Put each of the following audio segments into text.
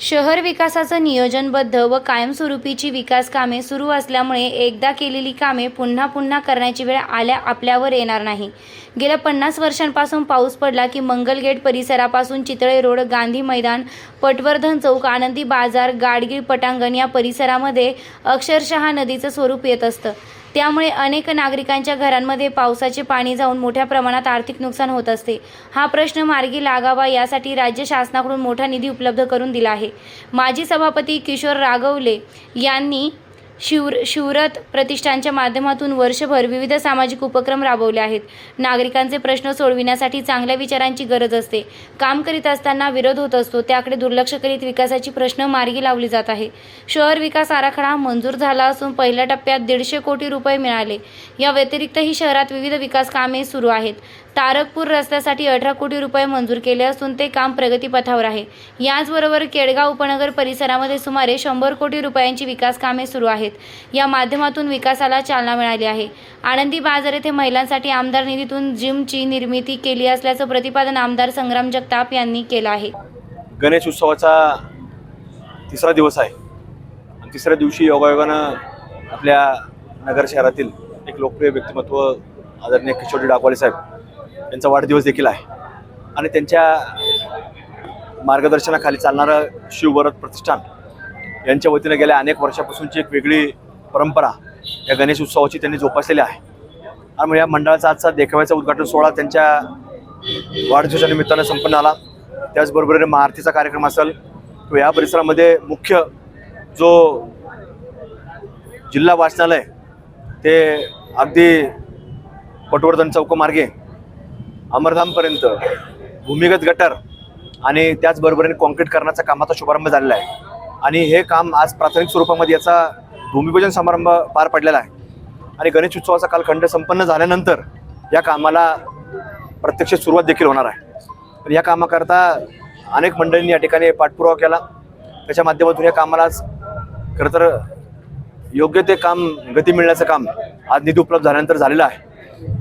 शहर विकासाचं नियोजनबद्ध व कायमस्वरूपीची विकास कामे सुरू असल्यामुळे एकदा केलेली कामे पुन्हा पुन्हा करण्याची वेळ आल्या आपल्यावर येणार नाही. गेल्या पन्नास वर्षांपासून पाऊस पडला की मंगलगेट परिसरापासून चितळे रोड गांधी मैदान पटवर्धन चौक आनंदी बाजार गाडगीळ पटांगण या परिसरामध्ये अक्षरशः नदीचं स्वरूप येत असतं. त्यामुळे अनेक नागरिकांच्या घरांमध्ये पावसाचे पाणी जाऊन मोठ्या प्रमाणात आर्थिक नुकसान होत असते. हा प्रश्न मार्गी लागावा यासाठी राज्य शासनाकडून मोठा निधी उपलब्ध करून दिला आहे. माजी सभापती किशोर रागवले यांनी शिवर शिवरत प्रतिष्ठानच्या माध्यमातून वर्षभर विविध सामाजिक उपक्रम राबवले आहेत. नागरिकांचे प्रश्न सोडविण्यासाठी चांगल्या विचारांची गरज असते. काम करीत असताना विरोध होत असतो त्याकडे दुर्लक्ष करीत विकासाची प्रश्न मार्गी लावली जात आहे. शहर विकास आराखडा मंजूर झाला असून पहिल्या टप्प्यात दीडशे कोटी रुपये मिळाले. या व्यतिरिक्तही शहरात विविध विकास कामे सुरू आहेत. तारकपूर रस्त्यासाठी अठरा कोटी रुपये मंजूर केले असून ते काम प्रगतीपथावर आहे. याचबरोबर केडगाव उपनगर परिसरामध्ये सुमारे शंभर कोटी रुपयांची विकास कामे सुरू आहेत. या माध्यमातून विकासाला चालना मिळाली आहे. आनंदी बाजार येथे महिलांसाठी आमदार निधीतून जिमची निर्मिती केली असल्याचं प्रतिपादन आमदार संग्राम जगताप यांनी केलं आहे. गणेश उत्सवाचा तिसरा दिवस आहे. आणि तिसऱ्या दिवशी योगायोगानं आपल्या नगर शहरातील एक लोकप्रिय व्यक्तिमत्व आदरणीय किशोरी डाकवाले साहेब यांचा वाढदिवस देखील आहे. आणि त्यांच्या मार्गदर्शनाखाली चालणारं शिवभरत प्रतिष्ठान यांच्या वतीनं गेल्या अनेक वर्षापासूनची एक वेगळी परंपरा या गणेश उत्सवाची त्यांनी जोपासलेली आहे. आणि या मंडळाचा आजचा देखाव्याचा उद्घाटन सोहळा त्यांच्या वाढदिवसाच्या निमित्तानं संपन्न आला त्याचबरोबर महाआरतीचा कार्यक्रम असेल किंवा या परिसरामध्ये मुख्य जो जिल्हा वाचनालय ते अगदी पटवर्धन चौकमार्गे अमरधामपर्यंत भूमिगत गटर आणि त्याचबरोबरीने कॉन्क्रीट करण्याचा कामाचा शुभारंभ झालेला आहे. आणि हे काम आज प्राथमिक स्वरूपामध्ये याचा भूमिपूजन समारंभ पार पडलेला आहे. आणि गणेश उत्सवाचा कालखंड संपन्न झाल्यानंतर या कामाला प्रत्यक्ष सुरुवात देखील होणार आहे. तर या कामाकरता अनेक मंडळींनी या ठिकाणी पाठपुरावा केला. त्याच्या माध्यमातून या कामाला आज खरं तर योग्य ते काम गती मिळण्याचं काम आज निधी उपलब्ध झाल्यानंतर झालेलं आहे.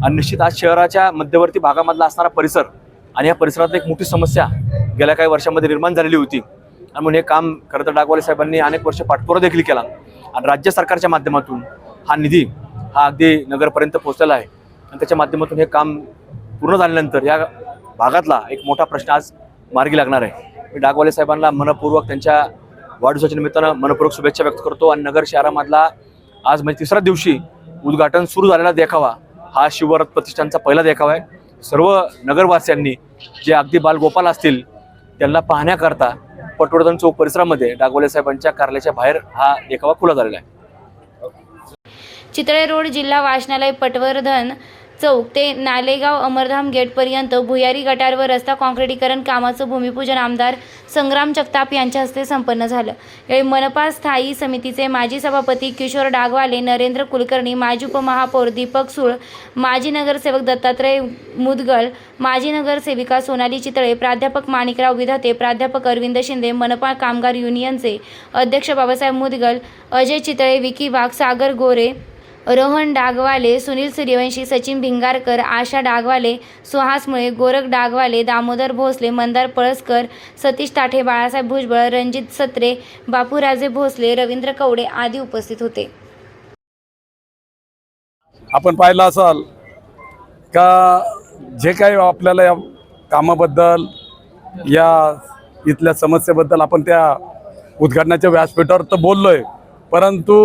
आणि निश्चित आज शहराच्या मध्यवर्ती भागामधला असणारा परिसर आणि या परिसरात एक मोठी समस्या गेल्या काही वर्षामध्ये निर्माण झालेली होती. आणि म्हणून हे काम खरं तर डागवाले साहेबांनी अनेक वर्ष पाठपुरा देखील केला. आणि राज्य सरकारच्या माध्यमातून हा निधी हा अगदी नगरपर्यंत पोहोचलेला आहे. आणि त्याच्या माध्यमातून हे काम पूर्ण झाल्यानंतर या भागातला एक मोठा प्रश्न आज मार्गी लागणार आहे. मी डागवाले साहेबांना मनपूर्वक त्यांच्या वाढदिवसाच्या निमित्तानं मनपूर्वक शुभेच्छा व्यक्त करतो आणि नगर शहरामधला आज म्हणजे तिसऱ्या दिवशी उद्घाटन सुरू झालेला देखावा हा शिवरथ प्रतिष्ठानचा पहिला देखावा आहे. सर्व नगरवासियांनी जे अगदी बालगोपाल असतील त्यांना पाहण्याकरता पटवर्धन चौक परिसरामध्ये डागोले साहेबांच्या कार्यालयाच्या बाहेर हा देखावा खुला झालेला आहे. चितळे रोड जिल्हा वाचनालय पटवर्धन चौक ते नालेगाव अमरधाम गेटपर्यंत भुयारी गटारवर रस्ता काँक्रिटीकरण कामाचं भूमिपूजन आमदार संग्राम जगताप यांच्या हस्ते संपन्न झालं. यावेळी मनपा स्थायी समितीचे माजी सभापती किशोर डागवाले नरेंद्र कुलकर्णी माजी उपमहापौर दीपक सुळ माजी नगरसेवक दत्तात्रय मुदगल माजी नगरसेविका सोनाली चितळे प्राध्यापक माणिकराव विधाते प्राध्यापक अरविंद शिंदे मनपा कामगार युनियनचे अध्यक्ष बाबासाहेब मुदगल अजय चितळे विकी वाघ सागर गोरे रोहन डागवाले सुनील सूर्यवंशी सचिन भिंगारकर आशा डागवाले सुहास मुळे गोरख डागवाले दामोदर भोसले मंदार पळसकर सतीश ताठे बाळासाहेब भुजबळ रणजित सत्रे बापूराजे भोसले रवींद्र कवडे आदी उपस्थित होते. आपण पाहिलं असाल का जे काही आपल्याला या कामाबद्दल या इथल्या समस्येबद्दल आपण त्या उद्घाटनाच्या व्यासपीठावर तर बोललो आहे परंतु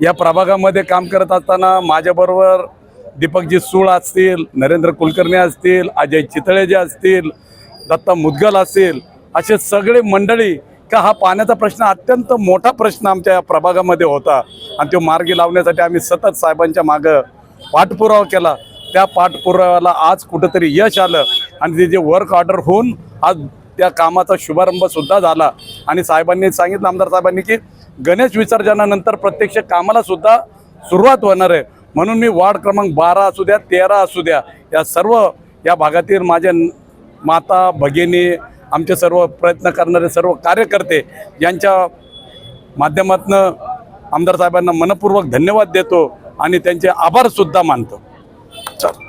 या प्रभागामध्ये काम करत असताना माझ्याबरोबर दीपकजी सूळ असतील नरेंद्र कुलकर्णी असतील अजय चितळे जे असतील दत्ता मुदगल असतील असे सगळे मंडळी का हा पाण्याचा प्रश्न अत्यंत मोठा प्रश्न आमच्या या प्रभागामध्ये होता. आणि तो मार्गी लावण्यासाठी आम्ही सतत साहेबांच्या मागं पाठपुरावा केला. त्या पाठपुराव्याला आज कुठंतरी यश आलं आणि ते जे वर्क ऑर्डर होऊन आज त्या कामाचा शुभारंभसुद्धा झाला. आणि साहेबांनी सांगितलं आमदार साहेबांनी की गणेश विसर्जनानंतर प्रत्यक्ष कामाला सुद्धा सुरुवात होणार आहे. म्हणून मी वार्ड क्रमांक बारा असू द्या तेरा असू द्या या सर्व या भागातील माझ्या माता भगिनी आमचे सर्व प्रयत्न करणारे सर्व कार्यकर्ते यांच्या माध्यमातून आमदार साहेबांना मनपूर्वक धन्यवाद देतो आणि त्यांचे आभारसुद्धा मानतो. चल.